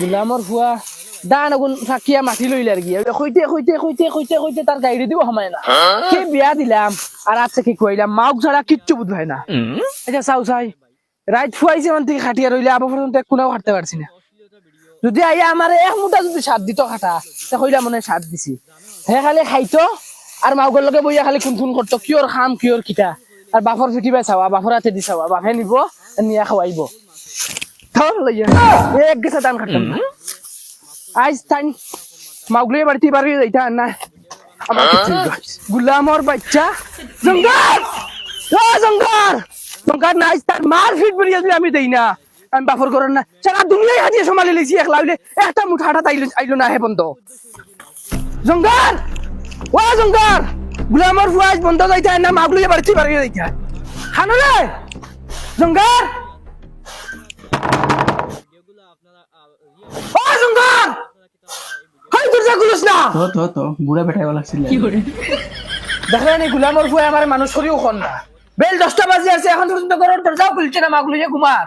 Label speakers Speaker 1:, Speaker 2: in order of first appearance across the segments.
Speaker 1: গোলামৰ ফুৱা দান এগুণ চাকিয়া মাতি দিলাম আর আজকে কি কইলাম মাওক ছাড়া কিচ্ছু ফুয়াইছে মানে থেকে না। যদি আইয়া আমার এক মুঠা যদি সাত দিত খাটা, তে কইলা মনে সাত দিছি। হে খালি খাইতো আর মাউগর লগে বইয়া খালি খুন খুন করতো কিয়র খাম কিয়র কিটা। আর বাফর ফিটিবাই চাওয়া বাফর হাতে দি চাওয়া বাফে নিব, নিয়া খাওয়াইব লইয়া এক গেছে দান খাটাম না আজ তাই মাউগলিয়ে বাড়িতে বাড়ি যাইতা না আমার গুলামর বাচ্চা জঙ্গল ও জঙ্গল জঙ্গল না আজ তার মার ফিট বেরিয়ে দিলে আমি দেই না আমি বাফর করেন না সারা দুনিয়ায় হাজিয়ে সমালি লেছি একলা হইলে একটা মুঠা হাটা তাইলো আইলো না হে বন্ধ জঙ্গল ও জঙ্গল গুলামর ফুয়াজ বন্ধ যাইতা না মাগুলিয়ে বাড়িতে বাড়ি যাইতা খানো রে জঙ্গল ও জঙ্গল হাই দরজা খুলিস না
Speaker 2: তো তো তো বুড়া বেটাইব লাগছিল
Speaker 1: দেখলেন এই গুলামর ফুয়ে আমার মানুষ করিও খন না। বেল দশটা বাজে আছে এখন পর্যন্ত ঘরের দরজাও খুলছে না মাগুলো যে ঘুমার।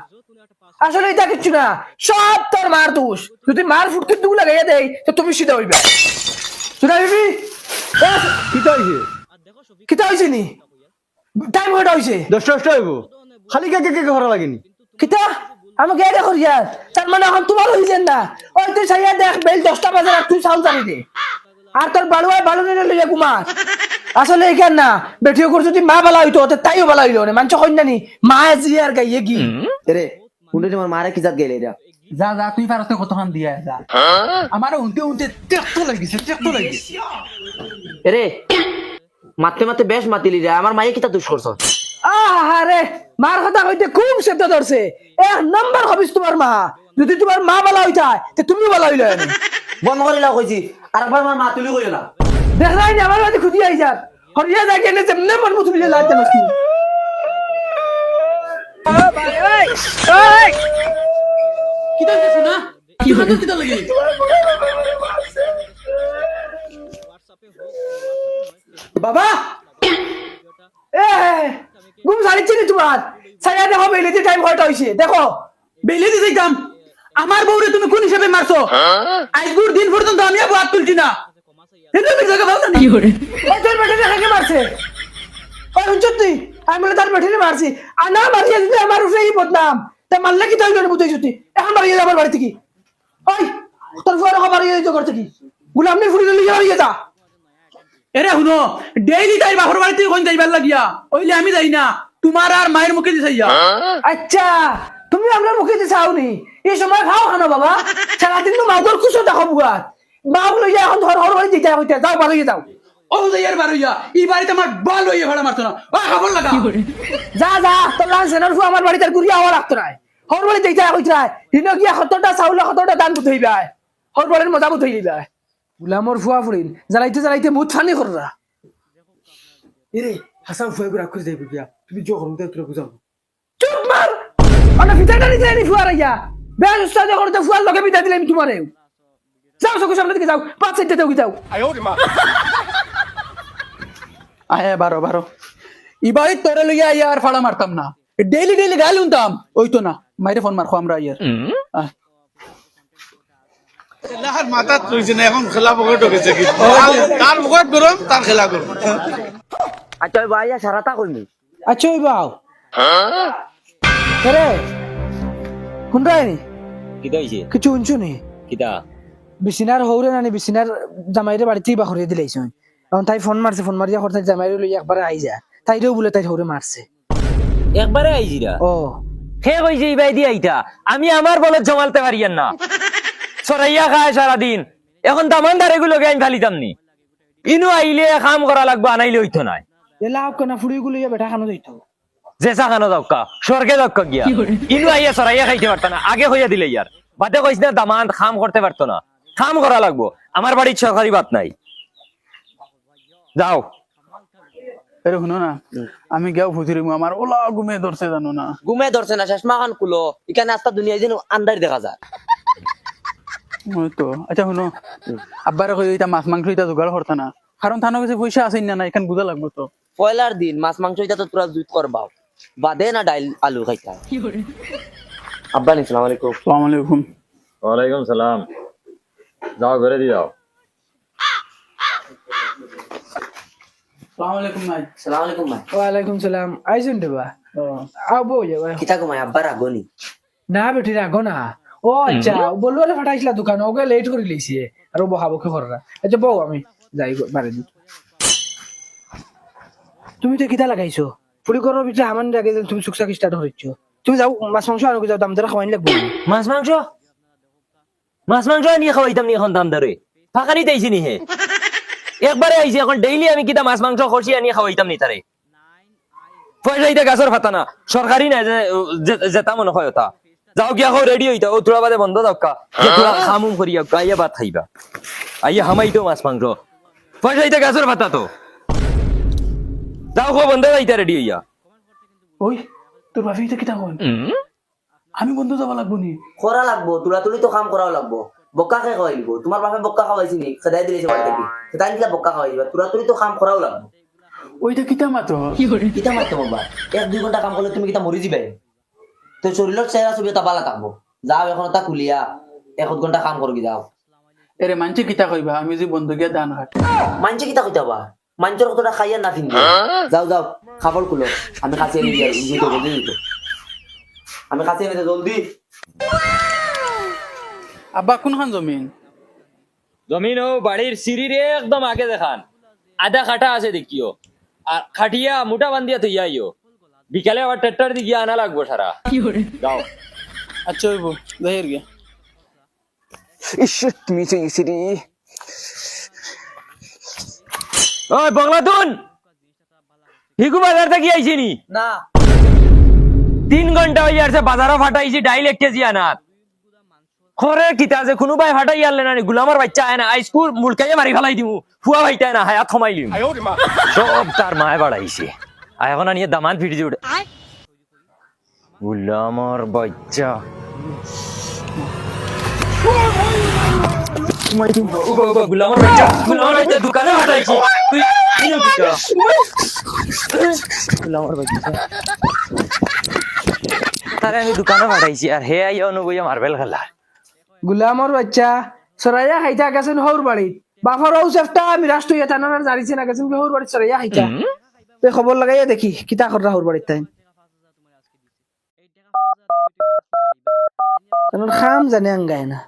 Speaker 1: আসলে এটা কিচ্ছু না সব তোর মার দোষ। যদি মার ফুটকে দু লাগাইয়া দেয় তো তুমি সিধা হইবে। শুনা বিবি
Speaker 3: কিতা হইছে।
Speaker 1: কিতা হয়েছে নি? টাইম কটা হয়েছে
Speaker 3: দশটা দশটা হইব। খালি কে কে কে করা লাগেনি?
Speaker 1: কিতা? আমাকে এটা করিয়া তার মানে এখন তোমার হয়েছে না। ওই তুই সাইয়া দেখ বেল দশটা বাজে আর তুই চাউল জানি দে। আর তোর বালুয়ায় বালু নিলে লইয়া কুমার আসলে এখান না? বেটিও করে যদি মা বালা হইতো তো তাইও বালা হইল না। মানুষ কন্যা নি মা জি আর গাইয়ে কি?
Speaker 4: রে শুনতে তোমার মারে কি জাত গেলে এটা
Speaker 2: যা যা তুই পারতে কতক্ষণ দিয়া যা। আমার উনতে উনতে টেকতো লাগিছে টেকতো লাগিছে।
Speaker 4: রে মাতে মাতে বেশ মাতিলি রে। আমার মায়ে কিতা দুষ করছ?
Speaker 1: আরে মার কথা হইতে খুব শব্দ ধরছে। এক নম্বর হবিস তোমার মা। যদি তোমার মা বালা হইতা তে তুমি বালা হইল
Speaker 4: বন্ধ করে লাও কইছি। আর একবার আমার মা তুলি কইও না।
Speaker 1: দেখ নাই আমার বাড়ি খুঁজি আই যার হরিয়া যাই কেনে যেমনে মন মতো মিলে লাগতে নস্তি
Speaker 2: কি তো দেখছ কি হতো কি তো লাগি?
Speaker 1: বাবা! এ ঘুম সারিচ্ছে নি তোমার? সাইয়া দেখো বেলিতে টাইম কয়টা হইছে। দেখো
Speaker 2: বেলে দিতে যাইতাম। আমার বউরে তুমি কোন হিসাবে মারছো? আজগুর দিন পর্যন্ত আমি আবু হাত তুলছি না। এটা আমি জায়গা ভালো না
Speaker 1: ওই তোর বেটিনে কাকে মারছে? ওই হুঞ্চত তুই? আমি বলে তার বেটিনে মারছি। আর না মারিয়া যদি আমার উপরে এই বদনাম তা মারলে কি তাই বুঝাই ছুটি এখন বাড়িয়ে যা আমার বাড়ি থেকে ওই তোর ফুয়ার বাড়িয়ে দিতে করতে কি? গুলাম নি ফুড়ি লিয়ে বাড়িয়ে যা।
Speaker 2: এরে শুনো ডেইলি তাই বাপর বাড়িতে কোন যাইবার লাগিয়া? ওইলে আমি যাই না তোমার আর মায়ের মুখে দিছে ইয়া।
Speaker 1: আচ্ছা তুমি আমরা মুখে দিয়ে চাওনি এই সময় খাও খানো বাবা। সারাদিন তো মাউগর কুসো দেখো বুয়াত মাউগ লইয়া এখন ধর হর বাড়ি দিতে হইতে। যাও বাড়িয়ে যাও।
Speaker 2: ও যাইয়ার বার হইয়া এই বাড়িতে আমার বাল হইয়া ভাড়া মারতো না। ও খবর লাগা।
Speaker 1: যা যা তোর লাল সেনার ফু আমার বাড়িতে ঘুরিয়া হওয়া রাখতো নাই। হর বাড়ি দেখতে হইতে হিন গিয়া সত্তরটা চাউল সত্তরটা দান বুঝ হইবা। হর বাড়ির মজা বুঝ হইবা। গুলামর ফুয়া ফুরিন জ্বালাইতে জ্বালাইতে মুখ ফানি কররা।
Speaker 3: এরে হাসান ফুয়ে করে আকুশ যাইব গিয়া তুমি জো করুন তোর বুঝাও
Speaker 1: চুপ মার! অনা ফিতাটা নিতে নি ফুয়া রাইয়া। বেশ উস্তাদ করতে ফুয়ার লগে বিদা দিলাম তোমারে যাও চকুর সামনে দিকে যাও পাঁচ সাইডে দেও যাও।
Speaker 2: আয় বারো বারো। ইবাই তোরে লইয়া আইয়া আর ফাড়া মারতাম না। ডেইলি ডেইলি গাল উনতাম ওই তো না মাইরে ফোন মারখো আমরা ইয়ার।
Speaker 5: মাথাত লইছে না এখন খেলা পকেট ঢুকেছে কি? তার পকেট গরম তার খেলা গরম
Speaker 4: আচ্ছা ওই সারাটা কইনি
Speaker 1: আচ্ছা রে নি
Speaker 6: হইছে
Speaker 1: কিছু শুনছো নি? হৌরে নানি জামাইরে বাড়িতেই বা করিয়ে দিলাইছুন এখন তাই ফোন মারছে ফোন মারিয়া হঠাৎ জামাইরে লই একবারে আই যা তাইরেও বলে তাই হৌরে মারছে
Speaker 6: একবারে আইজিরা
Speaker 1: ও
Speaker 6: হে কইছে ইবাই দি আইতা আমি আমার বলত জমালতে পারিয়ান না। সরাইয়া খায় সারাদিন। এখন ফালিতাম নি। ইনু আইলে কাম করা লাগবো আনাইলে হইতো নাই।
Speaker 1: এলা হোক না বেটা খানো যাইতো
Speaker 6: জেসা খানো দক্কা স্বর্গে দক্কা গিয়া। ইনু আইয়া সরাইয়া খাইতে পারতো না আগে হইয়া দিলে ইয়ার। বাদে কইস না দামান খাম করতে পারতো না। খাম করা লাগবো আমার বাড়ির সরকারি বাত নাই। যাও।
Speaker 2: এরে শুনো না আমি গেও ফুসিরিম আমার ওলা ঘুমে ধরছে জানো না।
Speaker 4: ঘুমে ধরছে না শেষমা খান কুলো এখানে আস্তা দুনিয়া যেন আন্দার দেখা যায়।
Speaker 2: তো আচ্ছা শুনো। আব্বারে কই এটা মাছ মাংস এটা জোগাড় করতা না। কারণ থানো কাছে পয়সা আছে না না এখান বুঝা লাগবো তো।
Speaker 4: পয়লার দিন মাছ মাংস এটা তো তোরা জুত করবাও বাদে না ডাইল আলু খাইতা আব্বা নি সালাম আলাইকুম।
Speaker 2: সালাম আলাইকুম।
Speaker 6: ওয়ালাইকুম সালাম। যাও ঘরে দিয়ে যাও।
Speaker 2: সালাম আলাইকুম ভাই
Speaker 4: সালাম আলাইকুম ভাই
Speaker 1: ওয়ালাইকুম সালাম। আইসুন দেবা? যাবা?
Speaker 4: কিতা
Speaker 1: না বেটি রাখো না ও আচ্ছা বলল আরে ফাটাইছিলা দোকান ওকে লেট করে লিছি। আর ও বহাবো কে কররা আচ্ছা বউ আমি যাই দি তুমি তো কিতা লাগাইছো? পুরি করো বিটা আমার আগে তুমি সুকসা কি স্টার্ট হইছো তুমি যাও মাছ মাংস আনো যাও দাম ধরে খাওয়াইন লাগবে
Speaker 6: মাছ মাংস? মাছ মাংস নিয়ে খাওয়াইতাম নি এখন দাম দরে ফাঁকানি তাইছি নি হে? একবারে আইছি এখন ডেইলি আমি কিতা মাছ মাংস খসি আনিয়ে খাওয়াইতাম নি তারে পয়সা ইতা গাছর ফাতা না। সরকারি না যেতা মনে হয় ওটা যাও গিয়া খাও রেডি হইতা। ও তোরা বাদে বন্ধ দাও যে তোরা খামুম করিয়া আইয়া ভাত খাইবা। আইয়া হামাইতো মাছ মাংস। পয়সা ইতা গাছর ফাতা তো। যাও খো বন্ধ যাইতা রেডি হইয়া।
Speaker 2: ওই তোর বাপি এটা কিতা কন আমি বন্ধু যাব লাগবো নি।
Speaker 4: করা লাগবো তুলা তুলি তো কাম করাও লাগবো। বক্কা খাই খাওয়াই দিব? তোমার বাপে বক্কা খাওয়াইছি নি খেদাই দিলেছে বাড়ি থেকে। সেটা নিলা বক্কা খাওয়াই দিবা। তুলা তুলি তো কাম করাও লাগবো।
Speaker 2: ওইটা কিতা মাতো
Speaker 4: কিতা মারতে বাবা এক দুই ঘণ্টা কাম করলে তুমি কিতা মরি যাবে? তো শরীরের চেহারা ছবি এটা বালা থাকব যাও এখন তা কুলিয়া এক ঘণ্টা কাম করবি যাও।
Speaker 2: এরে মানছে কিতা কইবা? আমি যে বন্ধু গিয়া দান হাট
Speaker 4: মানছে কিতা কইতা বা? মানছর কতটা খাইয়া না ফিনবে যাও যাও খাবার কুলো। আমি কাছে এনে দিয়ে দিতে জলদি দিতে আমি কাছে এনে দে জলদি।
Speaker 2: আব্বা কোনখান জমিন?
Speaker 6: জমিন ও বাড়ির সিঁড়ির একদম আগে দেখান। আধা খাটা আছে দেখিও। আর খাটিয়া মোটা বান্ধিয়া তুই আইও বিকালে আবার ট্রেক্টর দিয়ে গিয়ে আনা লাগবো সারা। যাও।
Speaker 2: আচ্ছা হইব যাই গিয়া।
Speaker 6: ওই বগলাতুন হিকু বাজার থেকে আইছি নি?
Speaker 4: না।
Speaker 6: তিন ঘণ্টা হয়ে যাচ্ছে বাজারও ফাটাইছি ডাইল এক কেজি আনাত খরে কিতা আছে কোনো ভাই ফাটাই আনলে না গুলামার বাচ্চা আয় না আই স্কুল মুলকাইয়ে মারি ফেলাই দিমু। ফুয়া ভাইটাই না হায়াত থমাইলিম সব তার মায় বাড়াইছে। এখন আনিয়ে দামান ফিরিয়ে উঠে। গুলামার বাচ্চা। গুলামার বাচ্চা। গুলামার বাচ্চা দোকানে ফাটাইছি তুই ইনো বাচ্চা। তারে আমি দোকানে পাঠাইছি আর হে আইয়া অনুবইয়া মার্বেল খেলা।
Speaker 1: গুলামর বাচ্চা সরাইয়া খাইতা গেছেন হৌর বাড়িত। বাফার ও চেষ্টা আমি রাষ্ট্র ইয়া থানার জারিছে না গেছেন হৌর বাড়িত সরাইয়া খাইতা তে খবর লাগাইয়া দেখি কিতা কররা হৌর বাড়িত তাই খাম জানে আঙ্গায় না।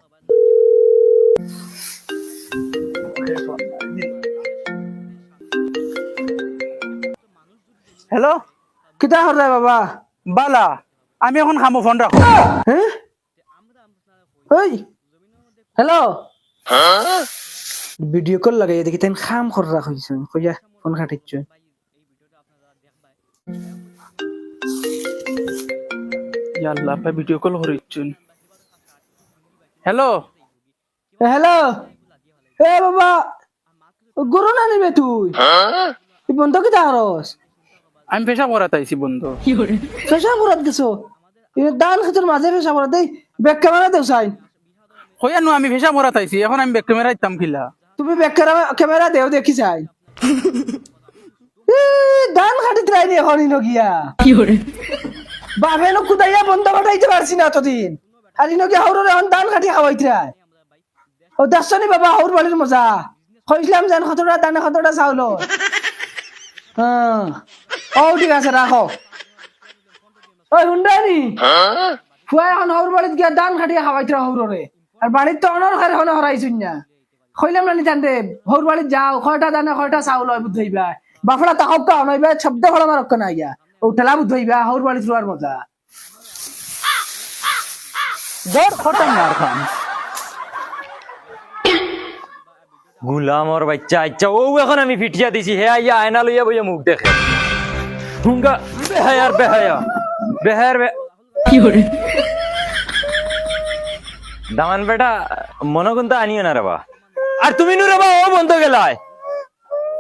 Speaker 2: হ্যালো
Speaker 1: কিতা কররা বাবা?
Speaker 2: বালা আমি এখন খামো ফোন রাখো
Speaker 1: হ্যাঁ ওই হ্যালো ভিডিও কল লাগাইয়া দেখি তাই খাম কররা হইছে কইয়া ফোন কাটিচ্ছ
Speaker 2: ইয়াল্লা আপা ভিডিও কল করিচ্ছুন হ্যালো
Speaker 1: হ্যালো এ বাবা গরু না নিবে তুই? তুই বন্ধ কিতা হরস
Speaker 2: আমি পেশা করাতে আইছি বন্ধু।
Speaker 1: পেশা পড়াত গেছো? দান খেতের মাঝে পেশা দেই ব্যাগ ক্যামেরা দেও সাইন।
Speaker 2: কইয়ানো আমি পেশা করাতে আইছি এখন আমি ব্যাক ক্যামেরা ইতাম খিলা
Speaker 1: তুমি ব্যাগ ক্যামেরা দেও দেখি চাই দান খাটিত রাইনি এখন ইনো গিয়া। বাপে নো কুদাইয়া বন্ধ ঘটাইতে পারছি না এতদিন। ইনো গিয়া হাউরের এখন দান খাটি খাওয়াইতে ও দেখছনি বাবা হাউর বাড়ির মজা। কইছিলাম যেন কতটা দানে কতটা চাউল। হ্যাঁ। ও, ঠিক আছে, রাখো। ওই হুন্ডানি এখন হাউর বাড়িত গিয়া দান খাটিয়া খাওয়াইতে হাউররে আর বাড়ির তো অনর খারে হনে হরাইছুন না। কইলাম না নিতান রে হাউর বাড়িত যাও, কয়টা দানে কয়টা চাউল হয় বুঝাইবা বাফড়া তাহক তো অনইবা, শব্দ ফলা মারক না ইয়া ও ঠেলা বুঝাইবা হাউর বাড়িত রোয়ার মজা
Speaker 2: দর খতম মার খাম
Speaker 6: গুলামর বাচ্চা আচ্ছা ও এখন আমি ফিটিয়া দিছি হে আইয়া আয়না লইয়া বইয়া মুখ দেখে। হুঙ্গা বেহায়ার বেহায়া বেহায়ার বে দামান বেটা মনে কিন্তু আনিও না রে বা। আর তুমি নু রে বা ও বন্ধ গেলায়।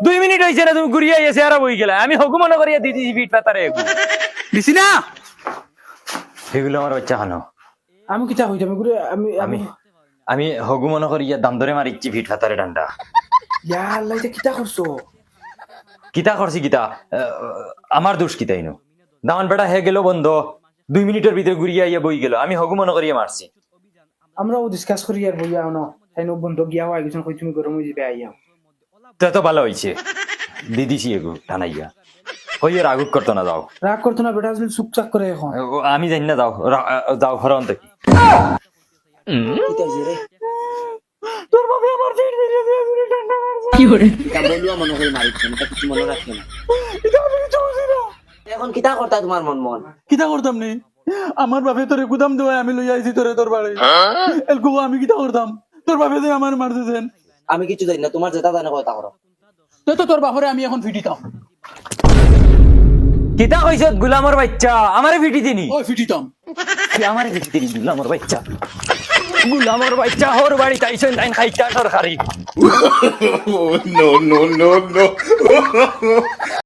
Speaker 6: দুই মিনিট হয়েছে না তুমি ঘুরিয়া এসে আর বই গেলে। আমি হকু মনে করিয়া দি দিছি ফিট পাতারে
Speaker 2: দিছি না?
Speaker 6: সেগুলো আমার বাচ্চা খানো।
Speaker 1: আমি কিতা হইতাম আমি আমি
Speaker 6: আমি আমি হগু মনে করিয়া দাম ধরে মারিচ্ছি ফিট পাতারে ডান্ডা।
Speaker 1: ইয়া আল্লাহ এটা কিতা করছ?
Speaker 6: কিতা করছি কিতা? আমার দোষ কিতা ইনো? দামান বেটা হে গেল বন্ধ। দুই মিনিটের ভিতরে ঘুরিয়া ইয়া বই গেল। আমি হগু মনে করিয়া মারছি।
Speaker 1: আমরাও ডিসকাস করি আর বইয়া আনো। তাই বন্ধ গিয়া হয় কিছু কই তুমি গরম হয়ে যাবে আইয়া।
Speaker 6: তা তো ভালো হয়েছে দিদিছি এগু টানাইয়া। হইয়ে রাগুক করতো না যাও।
Speaker 1: রাগ করতো না বেটা আসলে চুপচাপ করে এখন।
Speaker 6: ও, আমি জানি না যাও। রা- যাও ঘর অন্ত কি
Speaker 4: তোর বাবা আমার ফিট ফিরে দিয়ে ফিরে ঠান্ডা মারছে এটা বলুয়া মনে করে মারিছে এটা কিছু মনে রাখে না। এখন কিতা করতা তোমার মন মন?
Speaker 2: কিতা করতাম নি? আমার বাপে তোরে গুদাম দেওয়ায় আমি লইয়া আইছি তোরে তোর বাড়ি এলকু আমি কিতা করতাম? তোর বাপে যে আমার মারতেছেন
Speaker 4: আমি কিছু জানি না তোমার যেটা জানে কথা করো।
Speaker 2: তো তো তোর বাপরে আমি এখন ফিটিতাম
Speaker 6: কিতা কইছ গুলামর বাচ্চা? আমারে ফিটি দিনি।
Speaker 2: ওই কি
Speaker 6: আমারে ফিটি দিনি গুলামর বাচ্চা? গুলামর বাচ্চা হর বাড়ি তাইছেন তাইন খাইতা সরকারি
Speaker 5: নো নো নো no.